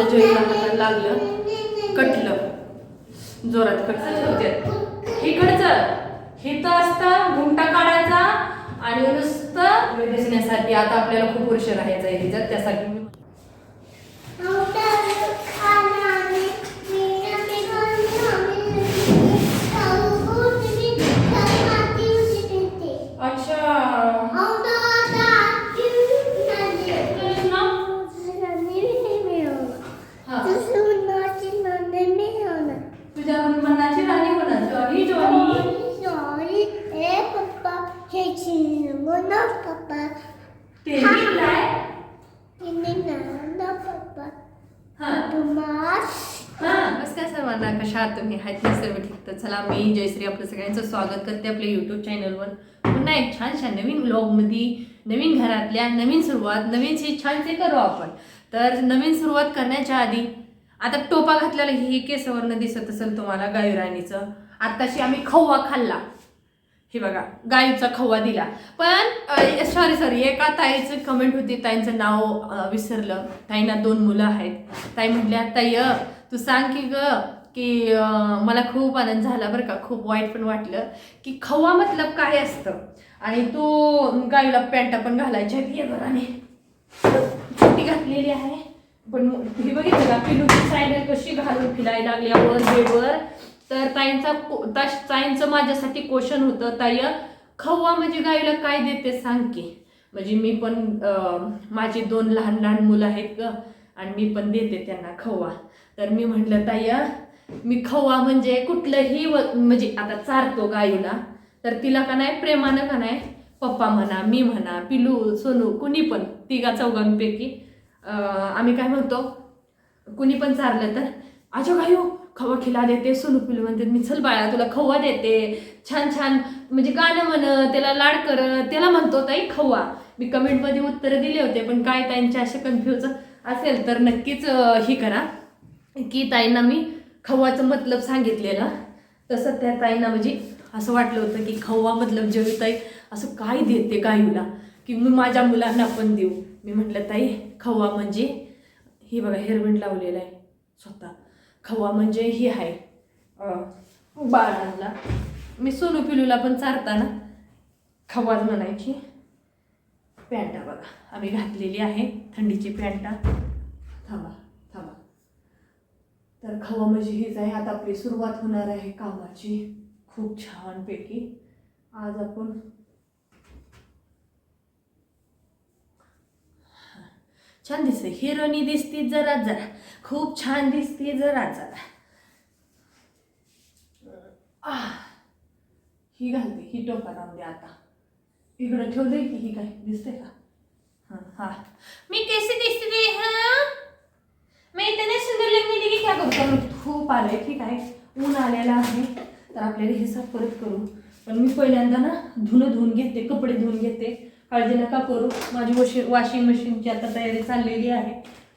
आमच्या जयला लागलं कटलं. जोरात कटलं होत्यात इकडचं हिथं असतं घुमटा काढायचा आणि नुसतं दिसण्यासाठी आता आपल्याला खूप वर्ष राहायचं आहे. त्यासाठी ते काय हा हा नमस्कार सर्वांना कशा आहात तुम्ही आहेत ना सर्व ठीक तर चला मी जयश्री आपलं सगळ्यांचं स्वागत करते आपल्या यूट्यूब चॅनलवर पुन्हा एक छानशा नवीन ब्लॉगमध्ये नवीन घरातल्या नवीन सुरुवात नवीनशी छानसे करू आपण तर नवीन सुरुवात करण्याच्या आधी आता टोपा घातलेला हे केसवरनं दिसत असेल तुम्हाला गायुराणीचं आत्ताशी आम्ही खव्वा खाल्ला हे बघा गाईचा खवा दिला. पण सॉरी सॉरी एका ताईचं कमेंट होती ताईंचं नाव विसरलं. ताईंना दोन मुलं आहेत. ताई म्हटल्या ताई तू सांग की ग की मला खूप आनंद झाला बरं का. खूप वाईट पण वाटलं की खवा मतलब काय असतं? आणि तू गाईला पॅन्टा पण घालायच्या ये बराने छोटी घातलेली आहे. पण ही बघितलं का? पिलूची सायडर कशी घालून फिरायला लागली? आपण बेडवर तर ताईंचा ताईंचं माझ्यासाठी क्वेश्चन होतं ताई खव्वा म्हणजे गाईला काय देते सांग की? म्हणजे मी पण माझी दोन लहान लहान मुलं आहेत ग आणि मी पण देते त्यांना खव्वा तर मी म्हटलं ताई मी खव्वा म्हणजे कुठलंही व- म्हणजे आता चारतो गाईला तर तिला का नाही प्रेमानं का नाही पप्पा म्हणा मी म्हणा पिलू सोनू कुणी पण तिघा चौघांपैकी आम्ही काय म्हणतो कुणी पण चारलं तर आजो गायू खवा खिला देते सोनू पिलू म्हणते मी चल बाळा तुला खवा देते. छान छान म्हणजे गाणं म्हण त्याला लाड कर त्याला म्हणतो ताई खवा. मी कमेंटमध्ये उत्तरं दिले होते पण काय ताईंचे असे कन्फ्यूज असेल तर नक्कीच हे ही करा. की ताईंना मी खव्वाचं मतलब सांगितलेलं. तसं त्या ताईंना म्हणजे असं वाटलं होतं की खव्वा मतलब जेवताई असं काय देते गायूला की मी माझ्या मुलांना पण देऊ. मी म्हटलं ताई खव्वा म्हणजे हे बघा हेअरबँड लावलेला आहे स्वतः. खवा म्हणजे ही आहे. अं, बाळांना मी सोनू पिलूला पण चारताना खवाज म्हणायची. पॅन्टा बघा. आम्ही घातलेली आहे थंडीची पॅन्टा. थांबा थांबा. तर खवा म्हणजे हीच आहे. आता आपली सुरुवात होणार आहे कामाची. खूप छानपैकी. आज आपण छान दिसते हिरोनी दिसती जरा जरा. खूप छान दिसते जरा जरा. आह. ही घालते ही टोका राहून दे आता. इकडं ठेवते की ही काय? दिसते का? हां हा. मी कैसे दिसते रे हा? मी इतने सुंदर लग्न की काय करू? कारण खूप आलंय ठीक आहे? ऊन आलेलं आहे. तर आपल्याला हिसाब परत करू. पण मी पहिल्यांदा ना धुणं धुवून घेते कपडे धुवून घेते. काळजी नका करू. माझी वॉशिंग वॉशिंग मशीनची आता तयारी चाललेली आहे.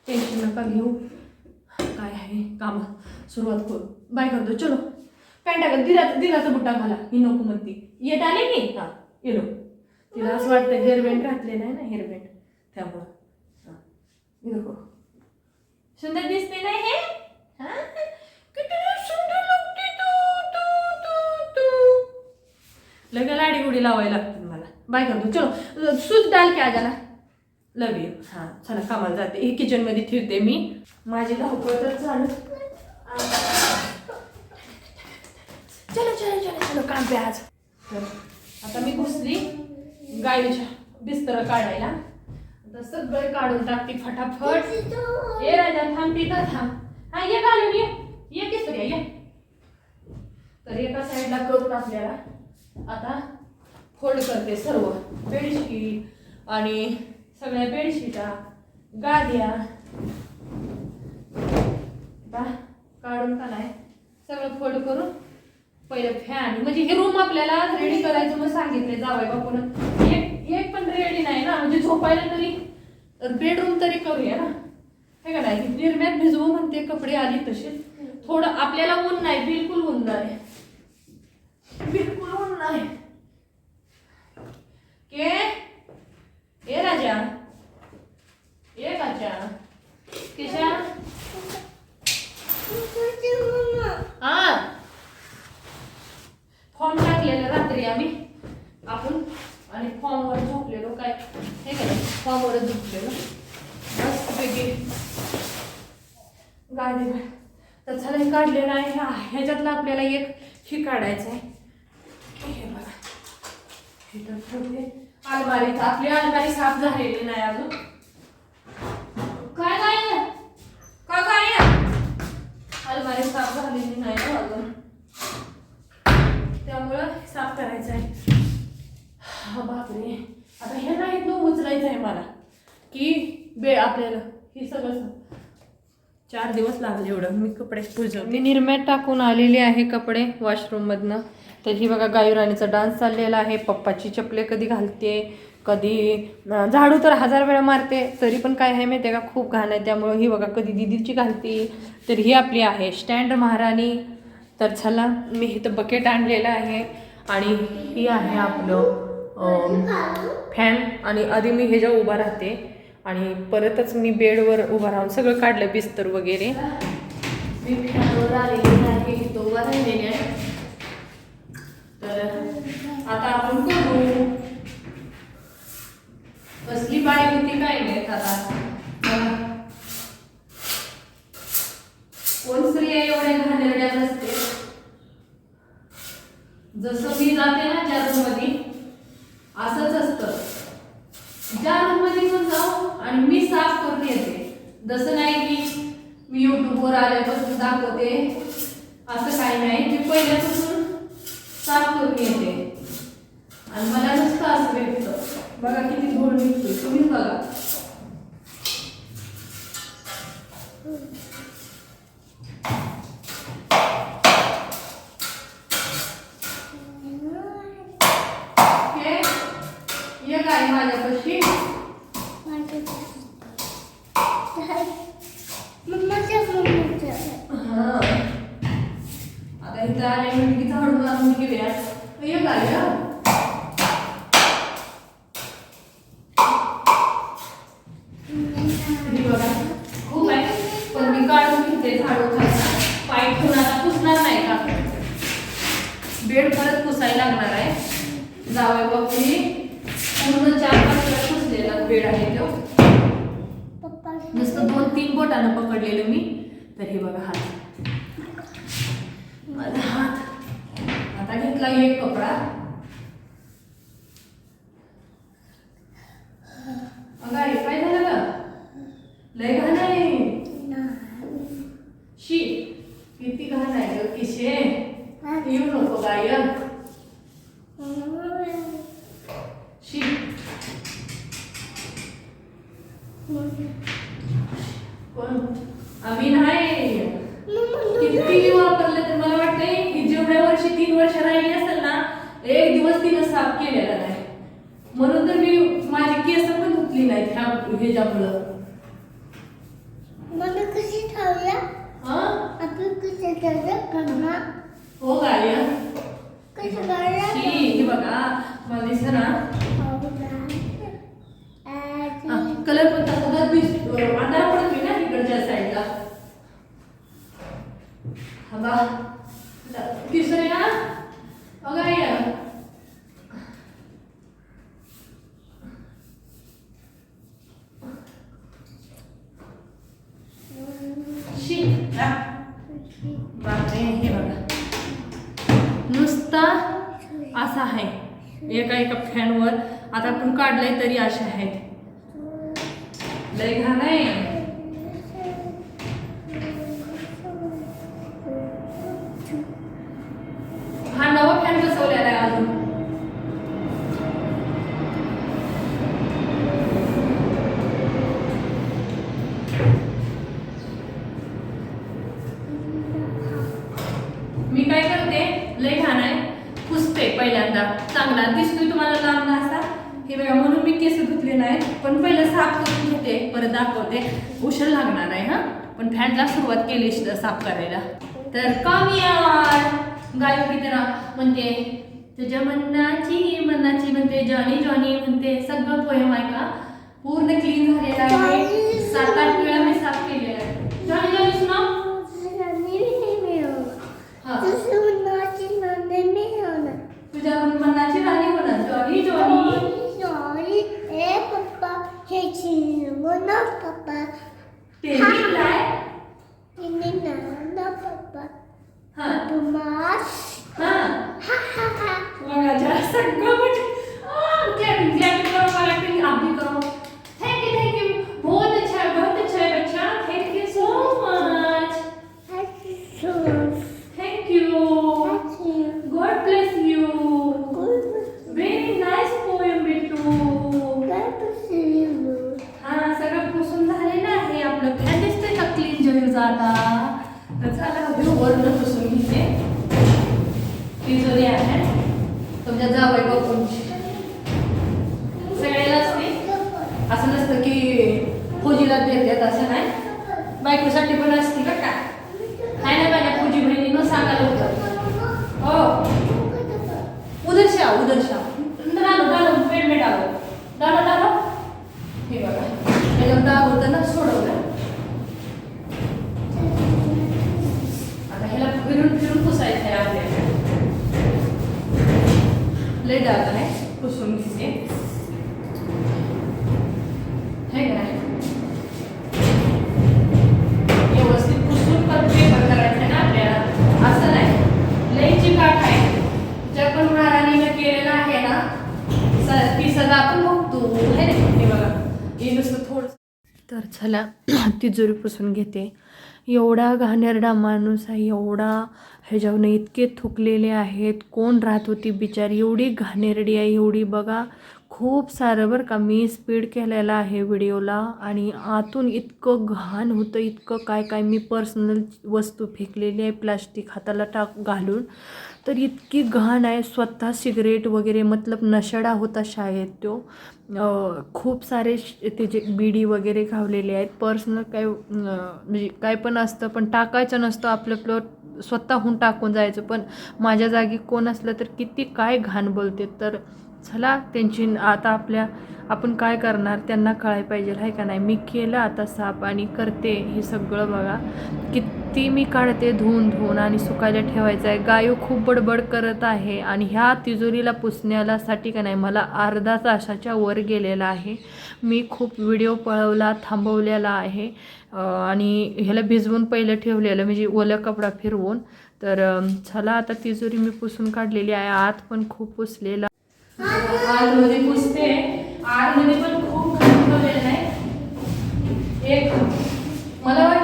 टेन्शन नका घेऊ. काय आहे? काम सुरुवात करू. बाय करतो. चलो. पॅन्टा घाल दिला दिलाचा बुट्टा घाला ही नको म्हणती. येत आले की? हां. येलो. तिला असं वाटतं हेअरबँड घातलेलं आहे ना हेअरबँड त्यामुळं. हां. हे नको. सुंदर दिसते ना हे? हां? सुंदर लगे लाडी गुडी लावायला लागते. मला बाय दो चलो. सूज डाल के आ जाना लव यू हां चला कामाला जाते. हे किचनमध्ये ठेवते मी. माझी धावपळ तर चालू. चलो चलो चलो चलो काम पे आज. तर आता मी घुसली गाईच्या बिस्तर काढायला. आता सगळे काढून टाकते फटाफट. ये राजा थांब तिथं थांब. हा ये घालून ये. ये की ये तर एका साईडला करून आपल्याला आता फोल्ड करते सर्व. बेडशीट आणि सगळ्या बेडशीटा गाद्या. काढून का नाही? सगळं फोल्ड करून पहिलं फॅन म्हणजे हे रूम आपल्याला रेडी करायचं मग सांगितले जावय बापून. एक एक पण रेडी नाही ना. म्हणजे झोपायला तरी बेडरूम तरी करूया ना. हे का नाही? निर्म्यात भिजवू म्हणते कपडे आली तसे थोडं आपल्याला ऊन नाही बिलकुल ऊन नाही. बिलकुल ऊन नाही. के? ये राजा? ये काचा किशा? हा. फॉर्म टाकलेला रात्री आम्ही आपण आणि फॉर्मवर झोपलेलो काय? हे काय? फॉर्मवरच झोपलेलो. मस्तपैकी. गाडी तर झालं काढलेलं आहे ह्या ह्याच्यातलं आपल्याला एक हे काढायचं आहे हे बघा. हे तर ठेवले अलमारी आपली अलमारी साफ झालेली नाही अजून. काय नाही का काय अलमारी साफ झालेली नाही ना अजून. त्यामुळं साफ करायचं आहे. हा बापरे. आता हे नाही न उचलायचं आहे मला. की बे आपल्याला. हे सगळं चार दिवस लागले एवढं. मी कपडे पुजव मी निर्म्यात टाकून आलेले आहे कपडे वॉशरूममधनं तर ही बघा गायुराणीचा डान्स चाललेला आहे. पप्पाची चपले कधी घालते कधी झाडू तर हजार वेळा मारते. तरी पण काय आहे माहिती आहे का? खूप घाण आहे. त्यामुळं ही बघा कधी दिदीची घालते तर ही आपली आहे. स्टँड महाराणी. तर चला मी इथं बकेट आणलेलं आहे. आणि ही आहे आपलं फॅन आणि आधी मी ह्याच्या उभा राहते आणि परतच मी बेडवर उभं राहून सगळं काढलं बिस्तर वगैरे. मी फॅनवर आलेली आहे तर आता आपण करू कसली बाई होती काय नाही आता? कोण स्त्रिया एवढ्या घाणेरड्या नसते जसं मी जाते ना ज्या रूममध्ये असंच असतं ज्या रूममध्ये पण जाऊ आणि मी साफ करून येते जसं नाही की मी युट्यूबवर आल्यापासून दाखवते. असं काही नाही. मी पहिल्यापासून साफ करून येते. आणि मला नुसतं असं भेटतं. बघा किती धूळ निघतोय तुम्ही बघा. हे ये काय माझ्यापाशी हा आता इथं आले म्हणजे की झाडू मारून घेऊया ये काय हा? हे बघा खूप आहे पण मी काढून घेते झाडू खायला पाय ठेवून आता पुसणार नाही का बेड परत पुसायला लागणार आहे जावई बापूनी पूर्ण चार पाच वेळा पुसलेला बेड आहे तो नुसतं दोन तीन बोटानं पकडलेलं मी तर हे बघा हात माझा हात आता घेतला एक कपडा धुतली नाहीत ह्या ह्याच्यामुळं मला कशी हा? आपण कसे ठेवलं कन्हा हो गाय कसं शी करायला हे बघा मला दिसत ना आजी कलर पण तसा दिसतो अंधार पडतोय ना इकडच्या साईडला हा बा तिसऱ्या अगं या? नुसता असा आहे. एका एका फॅनवर. आता आपण काढलंय तरी असे आहेत. लय घाण आहे हा नवा फॅन बसवलेला आहे अजून मी काय करते लय घाण आहे पुसते पहिल्यांदा चांगला दिसतोय तुम्हाला लांब ना असा हे बघा म्हणून मी केस धुतले नाहीत पण पहिलं साफ करून घेते परत उशीर लागणार आहे हा? पण फॅनला सुरुवात केली साफ करायला. तर कमी आवाज. गायो की तर म्हणते तुझ्या मनाची मनाची म्हणते जॉनी जॉनी म्हणते. सगळं पोयम आहे का? पूर्ण क्लीन झालेला आहे. सात आठ वेळा मी साफ केलेला आहे. जॉनी जॉनी सुना. तुझ्या मनाची राणी म्हणा Johnny Johnny. Nanguna, Papa. Tinilan? ini na, Papa. Ha? Tumas. Ha? Ha, ha, ha. Mga jasak ko हे नुसतं थोडं तर चला तिजोरी पुसून घेते. एवढा घाणेरडा माणूस आहे एवढा ह्याच्यावरनं इतके थुकलेले आहेत. कोण राहत होती बिचारी? एवढी घाणेरडी आहे एवढी बघा. खूप सारं बरं का मी स्पीड केलेला आहे व्हिडिओला आणि आतून इतकं घाण होतं इतकं काय काय मी पर्सनल वस्तू फेकलेली आहे प्लास्टिक हाताला टाक घालून. तर इतकी घाण आहे स्वतः सिगरेट वगैरे मतलब नशडा होता शाळेत तो. खूप सारे श- त्याचे बिडी वगैरे खावलेले आहेत पर्सनल काय म्हणजे काय पण असतं पण टाकायचं नसतं आपलं आपलं स्वतःहून टाकून जायचं. पण माझ्या जागी कोण असलं तर किती काय घाण बोलते. तर चला त्यांची आता आपल्या आपण काय करणार? त्यांना कळायला पाहिजे आहे का नाही? मी केलं आता साफ आणि करते हे सगळं बघा. किती मी काढते धुवून धुवून आणि सुकायला ठेवायचं आहे. गायो खूप बडबड करत आहे आणि ह्या तिजोरीला पुसण्याला साठी का नाही मला अर्धा तासाच्या वर गेलेला आहे. मी खूप व्हिडिओ पळवला थांबवलेला आहे. आणि ह्याला भिजवून पहिलं ठेवलेलं म्हणजे ओलं कपडा फिरवून. तर चला आता तिजोरी मी पुसून काढलेली आहे. आत पण खूप पुसलेला आतमध्ये पुसते. आतमध्ये पण खूप खराब आहे. एक मला वाटत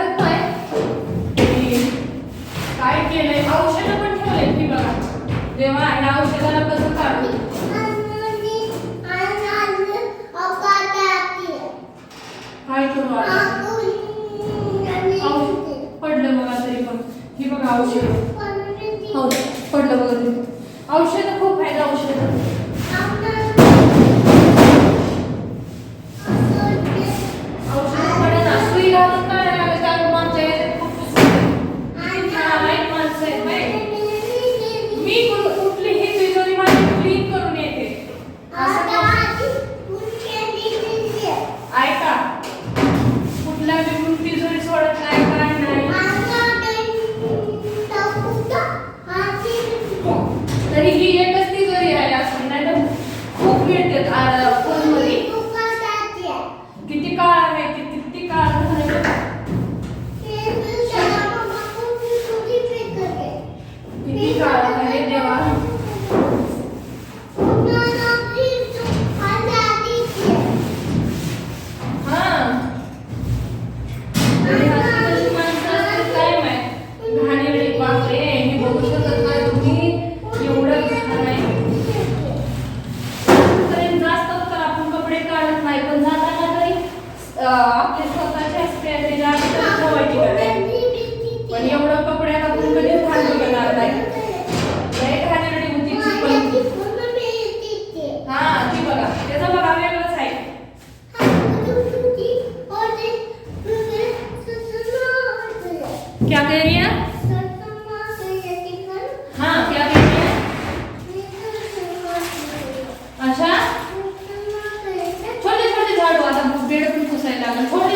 पण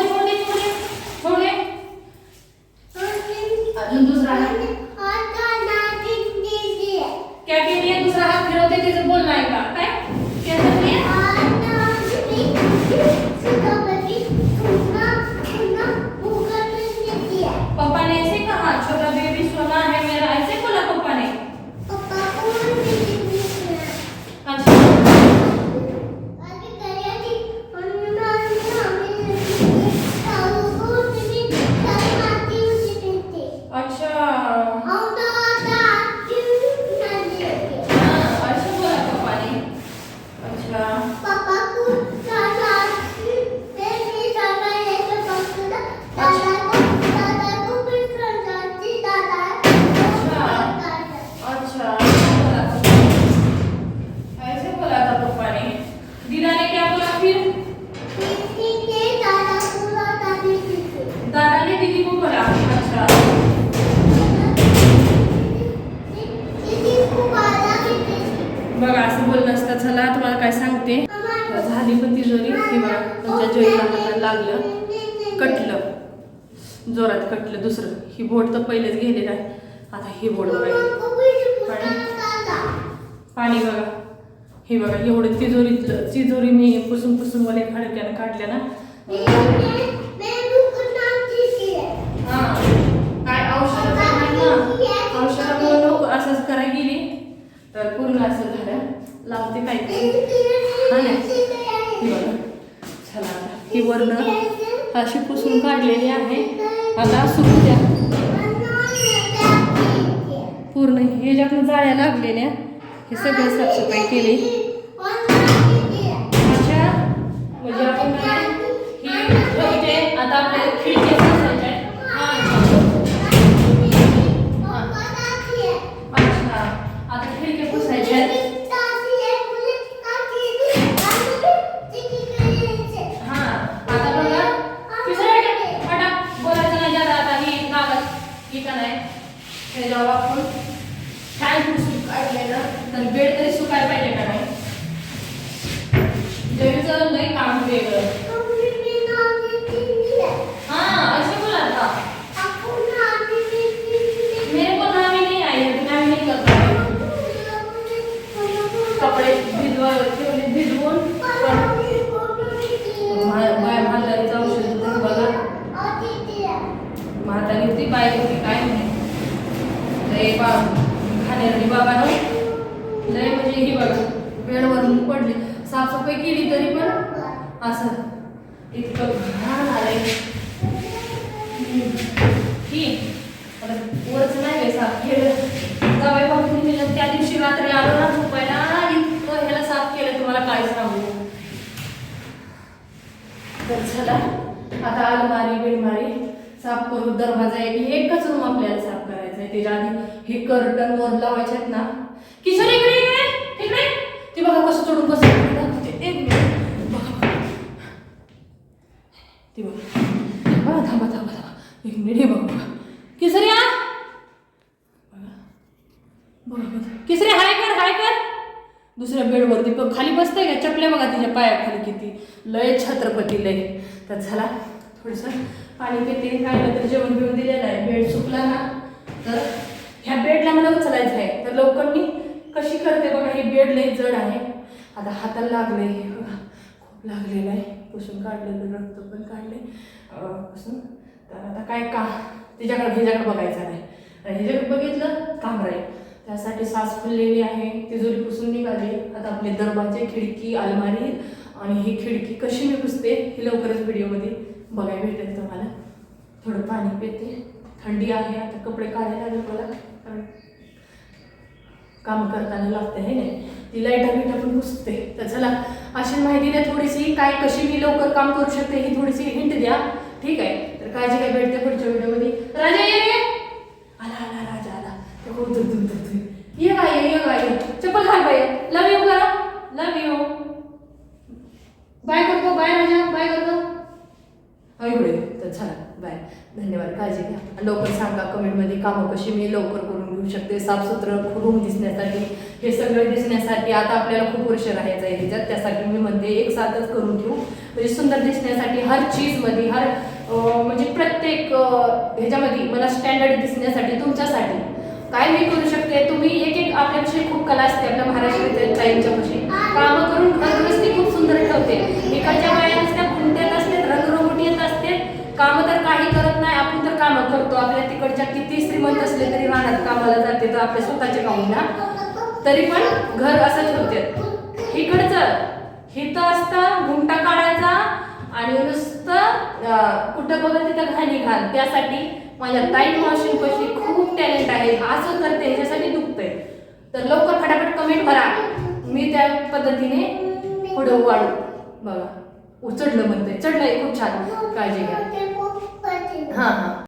कटलं. जोरात कटलं दुसरं. ही बोट तर पहिलेच गेलेलं आहे. आता ही बोट बघा. पाणी बघा. हे बघा एवढं तिजोरीतलं तिजोरी मी पुसून पुसून मला खडक्यानं काढल्या ना. हा. काय औषध औषधामुळे नको असंच करायला गेली. तर पूर्ण असं झालं. लावते काहीतरी हा ना. ही बघा. चला ही वर्ण अशी पुसून काढलेली आहे. आता सुरू द्या. पूर्ण ह्याच्यातनं जाळ्या लागलेल्या हे सगळं साफसफाई केली. अशा म्हणजे आपण ही ठेवते आता आपल्याला खिडकी बसायच्या आहेत. हा. अच्छा आता खिडकी पुसायच्या आहेत. हा आता बघा तिसरं हट हटा बोलायचं नाही ज्यादा आता ही कागद ही का नाही त्याच्यावर आपण छान पुसून काढलेलं तर बेड तरी सुकायला पाहिजे का नाही जरीचं लई काम वेगळं हा असे बोला आता मेरे को नाम ही नहीं आई है नाम नहीं करता है कपडे भिजवा ठेवले भिजवून पण मा- बाय म्हातारीचं औषध होतं बघा म्हातारी होती बाय होती काय नाही लय बा खाण्याची बाबा ना लय म्हणजे ही बघा बेडवरून पडली साफसफाई केली तरी पण असं इतकं घाण आलंय ही आता वरच नाही काय साफ केलं जावई बापून दिलं त्या दिवशी रात्री आलो ना झोपायला इतकं ह्याला साफ केलं तुम्हाला काय सांगू तर चला आता अलमारी बिलमारी साफ करू. दरवाजा एक एकच रूम आपल्याला साफ करायचा आहे. त्याच्या आधी हे कर्टन वर लावायचे आहेत ना. किशन इकडे इकडे इकडे. ती बघा कसं चढून कसं ते एक बघा ती बघा. थांबा थांबा थांबा. एक मिनिट हे बघा बघा. या बघा. बघा बघा. हाय कर हाय कर. दुसऱ्या बेडवरती पण खाली बसते का चपल्या बघा तिच्या पायाखाली किती. लय छत्रपती लय. तर झाला थोडंसं पाणी पिते काय तर जेवण घेऊन दिलेलं आहे. बेड सुकला ना तर ह्या बेडला मला उचलायचं आहे. तर लवकर मी कशी करते बघा हे बेड लय जड आहे. आता हाताला लागले बघा खूप लागलेलं आहे. पुसून काढलेलं रक्त पण काढले पुसून. तर आता काय का तिच्याकडे हिच्याकडे बघायचं नाही आणि बघितलं काम राहील त्यासाठी सास फुललेली आहे. तिजोरी पुसून निघाली. आता आपले दरवाजे खिडकी अलमारी आणि ही खिडकी कशी मी पुसते हे लवकरच व्हिडिओमध्ये बघायला भेटेल तुम्हाला. थोडं पाणी पिते. थंडी आहे. आता कपडे काढायला लागले मला. कारण काम करताना लागते हे नाही? ती लाईटा बिटा पण पुसते. तर चला अशी माहिती द्या थोडीशी. काय कशी मी लवकर काम करू शकते ही थोडीशी हिंट द्या. ठीक आहे? तर काळजी काय भेटते पुढच्या व्हिडिओमध्ये. राजा ये रे आला आला राजा आला ते खूप दूर दूर दूर दूर ये बाई ये बाई चप्पल घाल बाई लव यू करा लव यू बाय करतो बाय राजा बाय करतो हा इकडे तर चला बाय धन्यवाद काळजी घ्या. लवकर सांगा कमेंटमध्ये कामं कशी मी लवकर करून घेऊ शकते साफसुथरं रूम दिसण्यासाठी. हे सगळं दिसण्यासाठी आता आपल्याला खूप वर्ष राहायचं आहे त्याच्यात. त्यासाठी मी म्हणते एक साथच करून घेऊ म्हणजे सुंदर दिसण्यासाठी हर चीजमध्ये हर म्हणजे प्रत्येक ह्याच्यामध्ये मला स्टँडर्ड दिसण्यासाठी तुमच्यासाठी. काय मी करू शकते? तुम्ही एक एक आपल्यापाशी खूप कला असते आपल्या महाराष्ट्रात ताईंच्यापाशी कामं करून आपल्या तिकडच्या किती श्रीमंत असले तरी राहण्यात कामाला जाते तर आपल्या स्वतःचे काम ना. तरी पण घर असंच होते. इकडचं हिथं असतं घुमटा काढायचा आणि नुसतं कुठं बघत तिथं घाणी घाल त्यासाठी माझ्या ताई मावशींपाशी खूप टॅलेंट आहे. असं करते ह्याच्यासाठी दुखतंय. तर लवकर फटाफट कमेंट करा. मी त्या पद्धतीने पुढं वाढू. बघा. उचडलं म्हणते चढलंय खूप छान. काळजी घ्या. हां हां.